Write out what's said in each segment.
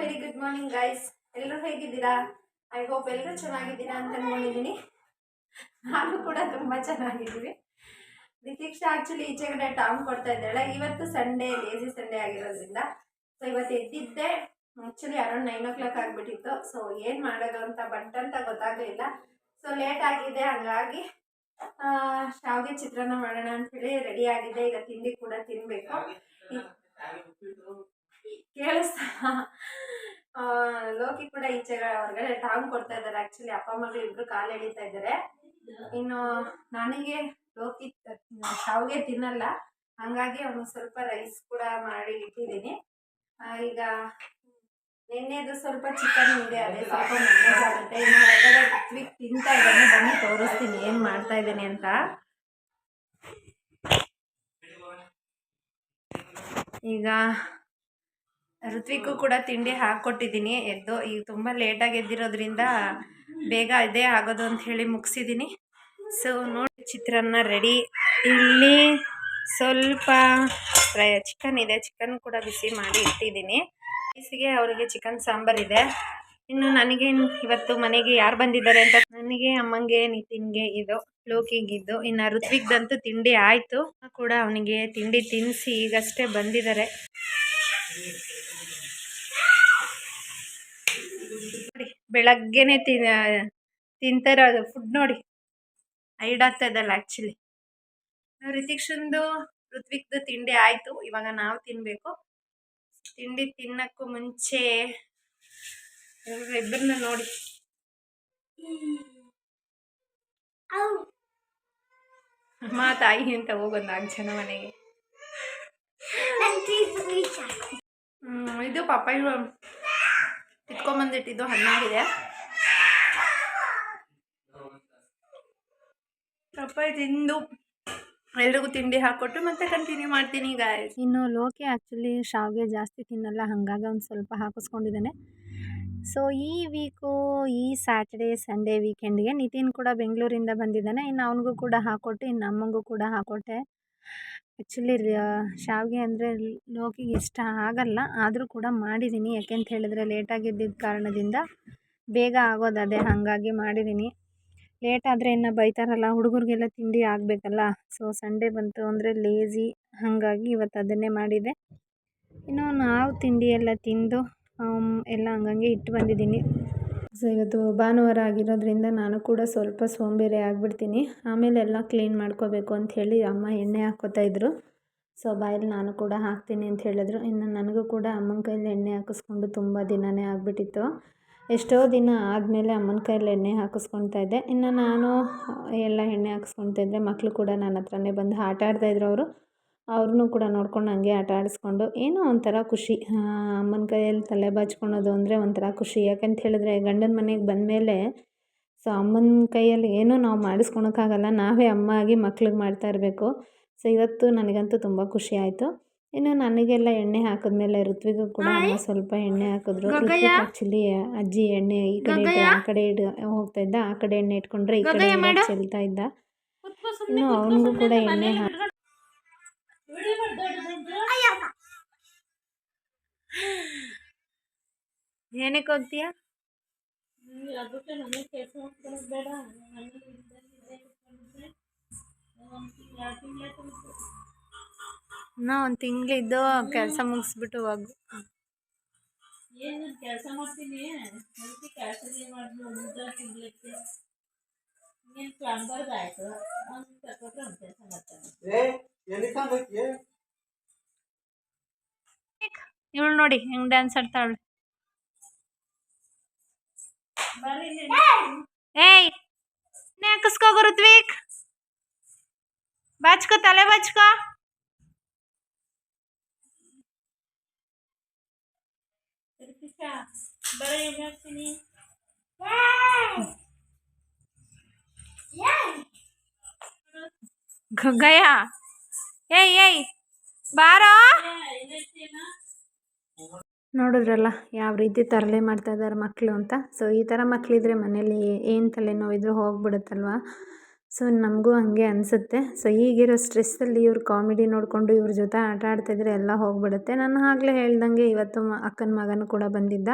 Very good morning guys ಎಲ್ಲರೂ ಹೇಗಿದ್ದೀರಾ? I hope ಎಲ್ಲರೂ ಚೆನ್ನಾಗಿದ್ದೀರಾ ಅಂತ ನೋಡಿದ್ದೀನಿ ನಾನು ಕೂಡ ತುಂಬ ಚೆನ್ನಾಗಿದ್ದೀವಿ. ದೀಕ್ಷಾ ಆ್ಯಕ್ಚುಲಿ ಈಚೆ ಕಡೆ ಟಾಮ್ ಕೊಡ್ತಾ ಇದ್ದಾಳೆ. ಇವತ್ತು ಸಂಡೇ ಲೇಸಿ ಸಂಡೇ ಆಗಿರೋದ್ರಿಂದ. ಸೊ ಇವತ್ತು ಎದ್ದಿದ್ದೆ. Actually around nine o'clock ಆಗಿಬಿಟ್ಟಿತ್ತು. ಸೊ ಏನು ಮಾಡೋದು ಅಂತ ಬಟ್ ಅಂತ ಗೊತ್ತಾಗಲಿಲ್ಲ. ಸೊ ಲೇಟ್ ಆಗಿದೆ. ಹಂಗಾಗಿ ಶಾವಿಗೆ ಚಿತ್ರಾನ್ನ ಮಾಡೋಣ ಅಂಥೇಳಿ ರೆಡಿ ಆಗಿದೆ ಈಗ ತಿಂಡಿ ಕೂಡ ತಿನ್ನಬೇಕು ಕೇಳಿಸ್ತಾ ಲೋಕಿ ಕೂಡ ಈಚೆ ಹೊರಗಡೆ ಟಾಂಗ್ ಕೊಡ್ತಾ ಇದ್ದಾರೆ. ಆಕ್ಚುಲಿ ಅಪ್ಪ, ಮಗಳು ಇಬ್ರು ಕಾಲು ಎಳಿತಾ ಇದ್ದಾರೆ. ಇನ್ನು ನನಗೆ ಲೋಕಿ ಶಾವ್ಗೆ ತಿನ್ನಲ್ಲ. ಹಂಗಾಗಿ ಅವನು ಸ್ವಲ್ಪ ರೈಸ್ ಕೂಡ ಮಾಡಿ ಇಟ್ಟಿದ್ದೀನಿ. ಈಗ ನಿನ್ನೆದು ಸ್ವಲ್ಪ ಚಿಕನ್ ಇದೆ, ಅದೇ ಸ್ವಲ್ಪ ಮ್ಯಾನೇಜ್ ಆಗುತ್ತೆ. ಇನ್ನು ಹೊರಗಡೆ ತಿಂತಾ ಇದ್ದಾನೆ. ಬನ್ನಿ, ತೋರಿಸ್ತೀನಿ ಏನು ಮಾಡ್ತಾ ಇದ್ದೀನಿ ಅಂತ. ಈಗ ಋತ್ವಿಕ್ಕು ಕೂಡ ತಿಂಡಿ ಹಾಕ್ಕೊಟ್ಟಿದ್ದೀನಿ ಎದ್ದು ಈಗ ತುಂಬ ಲೇಟಾಗಿ ಎದ್ದಿರೋದ್ರಿಂದ ಬೇಗ ಇದೇ ಆಗೋದು ಅಂತ ಹೇಳಿ ಮುಗಿಸಿದ್ದೀನಿ ಸೊ ನೋಡಿ ಚಿತ್ರಾನ್ನ ರೆಡಿ ಇಲ್ಲಿ ಸ್ವಲ್ಪ ಫ್ರೈ ಚಿಕನ್ ಇದೆ. ಚಿಕನ್ ಕೂಡ ಬಿಸಿ ಮಾಡಿ ಇಟ್ಟಿದ್ದೀನಿ. ಬಿಸಿಗೆ ಅವರಿಗೆ ಚಿಕನ್ ಸಾಂಬಾರಿದೆ ಇನ್ನು ನನಗೆ ಇವತ್ತು ಮನೆಗೆ ಯಾರು ಬಂದಿದ್ದಾರೆ ಅಂತ ನನಗೆ ಅಮ್ಮಂಗೆ ನಿತಿನ್ಗೆ ಇದು ಲೋಕಿಗಿದ್ದು ಇನ್ನು ಋತ್ವಿಕ್ದಂತೂ ತಿಂಡಿ ಆಯಿತು. ಕೂಡ ಅವನಿಗೆ ತಿಂಡಿ ತಿನ್ನಿಸಿ ಈಗಷ್ಟೇ ಬಂದಿದ್ದಾರೆ ನೋಡಿ ಬೆಳಗ್ಗೆನೆ ತಿನ್ ತಿಂತಾಯಿರೋದು ಫುಡ್ ನೋಡಿ. ಐಡ್ ಆಗ್ತಾ ಇದ್ದಲ್ಲ ಆ್ಯಕ್ಚುಲಿ ರಿತಿಕ್ಷಂದು ಋತ್ವಿಕ್ದು ತಿಂಡಿ ಆಯಿತು. ಇವಾಗ ನಾವು ತಿನ್ನಬೇಕು ತಿಂಡಿ ತಿನ್ನಕ್ಕೂ ಮುಂಚೆ ಇಬ್ಬರನ್ನ ನೋಡಿ. ಅಮ್ಮ ತಾಯಿ ಅಂತ ಹೋಗೋದು ನಾಲ್ಕು ಜನ ಮನೆಗೆ. ಹ್ಞೂ ಇದು ಪಪ್ಪಾಯಿ ಇಟ್ಕೊಂಬಂದಿಟ್ಟಿದ್ದು ಹಣ್ಣಾಗಿದೆ. ಪಪ್ಪಾಯಿ ತಿಂದು ಎಲ್ರಿಗೂ ತಿಂಡಿ ಹಾಕ್ಕೊಟ್ಟು ಮತ್ತೆ ಕಂಟಿನ್ಯೂ ಮಾಡ್ತೀನಿ ಗಾಯ್ಸ್ ಇನ್ನು ಲೋಕೆ ಆ್ಯಕ್ಚುಲಿ ಶಾವಿಗೆ ಜಾಸ್ತಿ ತಿನ್ನಲ್ಲ, ಹಾಗಾಗಿ ಒಂದು ಸ್ವಲ್ಪ ಹಾಕಿಸ್ಕೊಂಡಿದ್ದಾನೆ. ಸೊ ಈ ವೀಕು ಈ ಸ್ಯಾಟರ್ಡೇ ಸಂಡೇ ವೀಕೆಂಡ್ಗೆ ನಿತಿನ್ ಕೂಡ ಬೆಂಗಳೂರಿಂದ ಬಂದಿದ್ದಾನೆ. ಇನ್ನು ಅವನಿಗೂ ಕೂಡ ಹಾಕೊಟ್ಟೆ ಇನ್ನು ಅಮ್ಮಂಗೂ ಕೂಡ ಹಾಕ್ಕೊಟ್ಟೆ. ಆ್ಯಕ್ಚುಲಿ ಶಾವಿಗೆ ಅಂದರೆ ಲೋಕಿಗೆ ಇಷ್ಟ ಆಗಲ್ಲ. ಆದರೂ ಕೂಡ ಮಾಡಿದ್ದೀನಿ ಯಾಕೆಂತ ಹೇಳಿದ್ರೆ ಲೇಟಾಗಿದ್ದಿದ್ದ ಕಾರಣದಿಂದ ಬೇಗ ಆಗೋದು ಅದೇ. ಹಾಗಾಗಿ ಮಾಡಿದ್ದೀನಿ ಲೇಟ್ ಆದರೆ ಇನ್ನು ಬೈತಾರಲ್ಲ, ಹುಡುಗರಿಗೆಲ್ಲ ತಿಂಡಿ ಆಗಬೇಕಲ್ಲ. ಸೊ ಸಂಡೇ ಬಂತು ಅಂದರೆ ಲೇಜಿ ಹಾಗಾಗಿ ಇವತ್ತು ಅದನ್ನೇ ಮಾಡಿದೆ. ಇನ್ನು ನಾವು ತಿಂಡಿ ಎಲ್ಲ ತಿಂದು ಎಲ್ಲ ಹಂಗಂಗೆ ಇಟ್ಟು ಬಂದಿದ್ದೀನಿ ಸೊ ಇವತ್ತು ಭಾನುವಾರ ಆಗಿರೋದ್ರಿಂದ ನಾನು ಕೂಡ ಸ್ವಲ್ಪ ಸೋಂಬೇರಿ ಆಗಿಬಿಡ್ತೀನಿ. ಆಮೇಲೆ ಎಲ್ಲ ಕ್ಲೀನ್ ಮಾಡ್ಕೋಬೇಕು ಅಂತ ಹೇಳಿ ಅಮ್ಮ ಎಣ್ಣೆ ಹಾಕ್ಕೋತಾ ಇದ್ರು. ಸೊ ಬಾಯಲ್ಲಿ ನಾನು ಕೂಡ ಹಾಕ್ತೀನಿ ಅಂತ ಹೇಳಿದ್ರು. ಇನ್ನು ನನಗೂ ಕೂಡ ಅಮ್ಮನ ಕೈಯಲ್ಲಿ ಎಣ್ಣೆ ಹಾಕಿಸ್ಕೊಂಡು ತುಂಬ ದಿನವೇ ಆಗಿಬಿಟ್ಟಿತ್ತು. ಎಷ್ಟೋ ದಿನ ಆದಮೇಲೆ ಅಮ್ಮನ ಕೈಯಲ್ಲಿ ಎಣ್ಣೆ ಹಾಕಿಸ್ಕೊಳ್ತಾ ಇದ್ದೆ. ಇನ್ನು ನಾನು ಎಲ್ಲ ಎಣ್ಣೆ ಹಾಕಿಸ್ಕೊಳ್ತಾ ಇದ್ದರೆ ಮಕ್ಕಳು ಕೂಡ ನನ್ನ ಹತ್ರನೇ ಬಂದು ಆಟ ಆಡ್ತಾಯಿದ್ರು ಅವರು. ಅವ್ರನ್ನೂ ಕೂಡ ನೋಡ್ಕೊಂಡು ಹಂಗೆ ಆಟ ಆಡಿಸ್ಕೊಂಡು ಏನೋ ಒಂಥರ ಖುಷಿ. ಅಮ್ಮನ ಕೈಯಲ್ಲಿ ತಲೆ ಬಾಚ್ಕೊಳೋದು ಅಂದರೆ ಒಂಥರ ಖುಷಿ. ಯಾಕಂತ ಹೇಳಿದ್ರೆ ಗಂಡನ ಮನೆಗೆ ಬಂದಮೇಲೆ ಸೊ ಅಮ್ಮನ ಕೈಯಲ್ಲಿ ಏನೂ ನಾವು ಮಾಡಿಸ್ಕೊಳೋಕ್ಕಾಗಲ್ಲ. ನಾವೇ ಅಮ್ಮ ಆಗಿ ಮಕ್ಳಿಗೆ ಮಾಡ್ತಾ ಇರಬೇಕು. ಸೊ ಇವತ್ತು ನನಗಂತೂ ತುಂಬ ಖುಷಿ ಆಯಿತು. ಇನ್ನು ನನಗೆಲ್ಲ ಎಣ್ಣೆ ಹಾಕಿದ್ಮೇಲೆ ಋತ್ವಿಗೂ ಕೂಡ ಅಮ್ಮ ಸ್ವಲ್ಪ ಎಣ್ಣೆ ಹಾಕಿದ್ರು. ಋತ್ವಿಕ್ ಆ್ಯಕ್ಚುಲಿ ಅಜ್ಜಿ ಎಣ್ಣೆ ಈ ಕಡೆ ಇಟ್ಟು ಆ ಕಡೆ ಇಡ ಹೋಗ್ತಾ ಇದ್ದ. ಆ ಕಡೆ ಎಣ್ಣೆ ಇಟ್ಕೊಂಡ್ರೆ ಈ ಕಡೆ ಚೆಲ್ತಾ ಇದ್ದ. ಇನ್ನು ಅವನಿಗೂ ಕೂಡ ಎಣ್ಣೆ ಹಾಕಿ ಏನಕ್ಕೆ ಹೋಗ್ತೀಯಾ? ನಾ ಒಂದು ತಿಂಗಳಿದ್ದು ಕೆಲಸ ಮುಗಿಸ್ಬಿಟ್ಟು ಹೋಗು. ಏನು ಕೆಲಸ ಮಾಡ್ತೀನಿ? ಕೆಲಸ ಮಾಡ್ತಾನೆ ಇವಳು ನೋಡಿ, ಹೆಂಗ್ ಡ್ಯಾನ್ಸ್ ಆಡ್ತಾವಳು ಬರ್ರಿ ಏಯ್ ಹಾಕಿಸ್ಕೋಗು ಋತ್ವಿಕ್ ಬಾಚ್ಕೋ, ತಲೆ ಬಾಚ್ಕೋ. ರಿತಿಕಾ ಬರೀ ಏನು ಮಾಡ್ತೀನಿ ಗಯ ಏಯ್ ಏಯ್, ಬಾರೋ. ನೋಡಿದ್ರಲ್ಲ, ಯಾವ ರೀತಿ ತರಲೆ ಮಾಡ್ತಾ ಇದ್ದಾರೆ ಮಕ್ಕಳು ಅಂತ. ಸೊ ಈ ಥರ ಮಕ್ಕಳಿದ್ರೆ ಮನೇಲಿ ಏನು ತಲೆನೋವಿದ್ರು ಹೋಗ್ಬಿಡುತ್ತಲ್ವ? ಸೊ ನಮಗೂ ಹಂಗೆ ಅನಿಸುತ್ತೆ. ಸೊ ಈಗಿರೋ ಸ್ಟ್ರೆಸ್ಸಲ್ಲಿ ಇವ್ರು ಕಾಮಿಡಿ ನೋಡಿಕೊಂಡು ಇವ್ರ ಜೊತೆ ಆಟ ಆಡ್ತಿದ್ರೆ ಎಲ್ಲ ಹೋಗ್ಬಿಡುತ್ತೆ. ನಾನು ಆಗಲೇ ಹೇಳ್ದಂಗೆ ಇವತ್ತು ಅಕ್ಕನ ಮಗನೂ ಕೂಡ ಬಂದಿದ್ದ.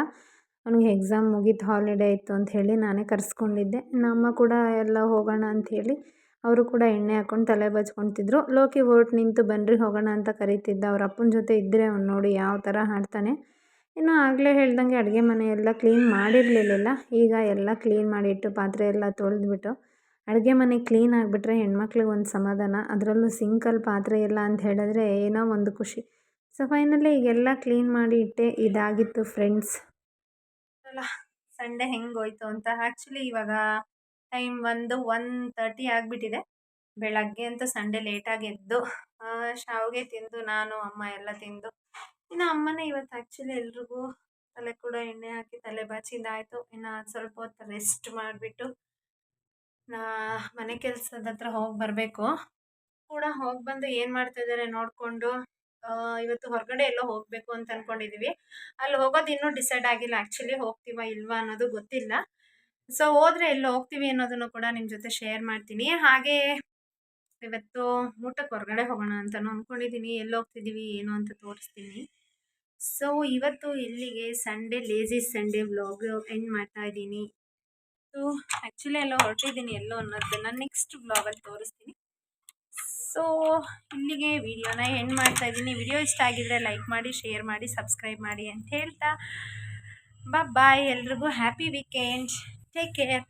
ಅವನಿಗೆ ಎಕ್ಸಾಮ್ ಮುಗೀತು ಹಾಲಿಡೇ ಇತ್ತು ಅಂತ ಹೇಳಿ ನಾನೇ ಕರೆಸ್ಕೊಂಡಿದ್ದೆ. ನಮ್ಮ ಕೂಡ ಎಲ್ಲ ಹೋಗೋಣ ಅಂಥೇಳಿ ಅವರು ಕೂಡ ಎಣ್ಣೆ ಹಾಕ್ಕೊಂಡು ತಲೆ ಬಚ್ಕೊತಿದ್ರು ಲೋಕಿ ಹೊರಟ್ ನಿಂತು ಬನ್ನಿರಿ ಹೋಗೋಣ ಅಂತ ಕರೀತಿದ್ದ. ಅವ್ರ ಅಪ್ಪನ ಜೊತೆ ಇದ್ದರೆ ಅವ್ನು ನೋಡಿ ಯಾವ ಥರ ಆಡ್ತಾನೆ ಇನ್ನು ಆಗಲೇ ಹೇಳ್ದಂಗೆ ಅಡುಗೆ ಮನೆ ಎಲ್ಲ ಕ್ಲೀನ್ ಮಾಡಿರಲಿಲ್ಲ ಈಗ ಎಲ್ಲ ಕ್ಲೀನ್ ಮಾಡಿಟ್ಟು ಪಾತ್ರೆ ಎಲ್ಲ ತೊಳೆದ್ಬಿಟ್ಟು ಅಡುಗೆ ಮನೆ ಕ್ಲೀನ್ ಆಗಿಬಿಟ್ರೆ ಹೆಣ್ಮಕ್ಳಿಗೆ ಒಂದು ಸಮಾಧಾನ. ಅದರಲ್ಲೂ ಸಿಂಕಲ್ಲಿ ಪಾತ್ರೆ ಎಲ್ಲ ಅಂತ ಹೇಳಿದ್ರೆ ಏನೋ ಒಂದು ಖುಷಿ. ಸೊ ಫೈನಲಿ ಈಗೆಲ್ಲ ಕ್ಲೀನ್ ಮಾಡಿ ಇಟ್ಟೆ. ಇದಾಗಿತ್ತು ಫ್ರೆಂಡ್ಸ್ ಅಲ್ಲ ಸಂಡೇ ಹೆಂಗೆ ಹೋಯ್ತು ಅಂತ ಆ್ಯಕ್ಚುಲಿ ಇವಾಗ ಟೈಮ್ ಒಂದು ಒನ್ ತರ್ಟಿ ಆಗಿಬಿಟ್ಟಿದೆ. ಬೆಳಗ್ಗೆ ಅಂತೂ ಸಂಡೆ ಲೇಟಾಗಿ ಎದ್ದು ಶಾವಿಗೆ ತಿಂದು, ನಾನು, ಅಮ್ಮ ಎಲ್ಲ ತಿಂದು. ಇನ್ನು ಅಮ್ಮನೇ ಇವತ್ತು ಆ್ಯಕ್ಚುಲಿ ಎಲ್ರಿಗೂ ತಲೆ ಕೂಡ ಎಣ್ಣೆ ಹಾಕಿ ತಲೆ ಬಾಚಿದ್ದಾಯಿತು ಇನ್ನು ಸ್ವಲ್ಪ ಹೊತ್ತು ರೆಸ್ಟ್ ಮಾಡಿಬಿಟ್ಟು ನಾ ಮನೆ ಕೆಲಸದ ಹತ್ರ ಹೋಗಿ ಬರಬೇಕು. ಕೂಡ ಹೋಗಿ ಬಂದು ಏನು ಮಾಡ್ತಿದ್ದಾರೆ ನೋಡಿಕೊಂಡು ಇವತ್ತು ಹೊರಗಡೆ ಎಲ್ಲೋ ಹೋಗಬೇಕು ಅಂತ ಅಂದ್ಕೊಂಡಿದ್ದೀವಿ ಅಲ್ಲಿ ಹೋಗೋದು ಇನ್ನೂ ಡಿಸೈಡ್ ಆಗಿಲ್ಲ. ಆ್ಯಕ್ಚುಲಿ ಹೋಗ್ತೀವ ಇಲ್ವಾ ಅನ್ನೋದು ಗೊತ್ತಿಲ್ಲ. ಸೊ ಹೋದ್ರೆ ಎಲ್ಲಿ ಹೋಗ್ತೀವಿ ಅನ್ನೋದನ್ನು ಕೂಡ ನಿಮ್ಮ ಜೊತೆ ಶೇರ್ ಮಾಡ್ತೀನಿ. ಹಾಗೆ ಇವತ್ತು ಊಟಕ್ಕೆ ಹೊರಗಡೆ ಹೋಗೋಣ ಅಂತಲೂ ಅಂದ್ಕೊಂಡಿದ್ದೀನಿ ಎಲ್ಲಿ ಹೋಗ್ತಿದ್ದೀವಿ ಏನು ಅಂತ ತೋರಿಸ್ತೀನಿ. ಸೊ ಇವತ್ತು ಇಲ್ಲಿಗೆ Sunday lazy Sunday vlog end ಮಾಡ್ತಾ ಇದ್ದೀನಿ. ಸೊ ಆ್ಯಕ್ಚುಲಿ ಎಲ್ಲ ಹೊರಟಿದ್ದೀನಿ ಎಲ್ಲೋ ಅನ್ನೋದನ್ನು ನೆಕ್ಸ್ಟ್ ವ್ಲಾಗಲ್ಲಿ ತೋರಿಸ್ತೀನಿ. ಸೊ ಇಲ್ಲಿಗೆ ವಿಡಿಯೋನ ಎಂಡ್ ಮಾಡ್ತಾ ಇದ್ದೀನಿ. ವಿಡಿಯೋ ಇಷ್ಟ ಆಗಿದ್ರೆ ಲೈಕ್ ಮಾಡಿ ಶೇರ್ ಮಾಡಿ ಸಬ್ಸ್ಕ್ರೈಬ್ ಮಾಡಿ ಅಂತ ಹೇಳ್ತಾ. ಬಾಯ್ ಎಲ್ರಿಗೂ ಹ್ಯಾಪಿ ವೀಕೆಂಡ್ Take care.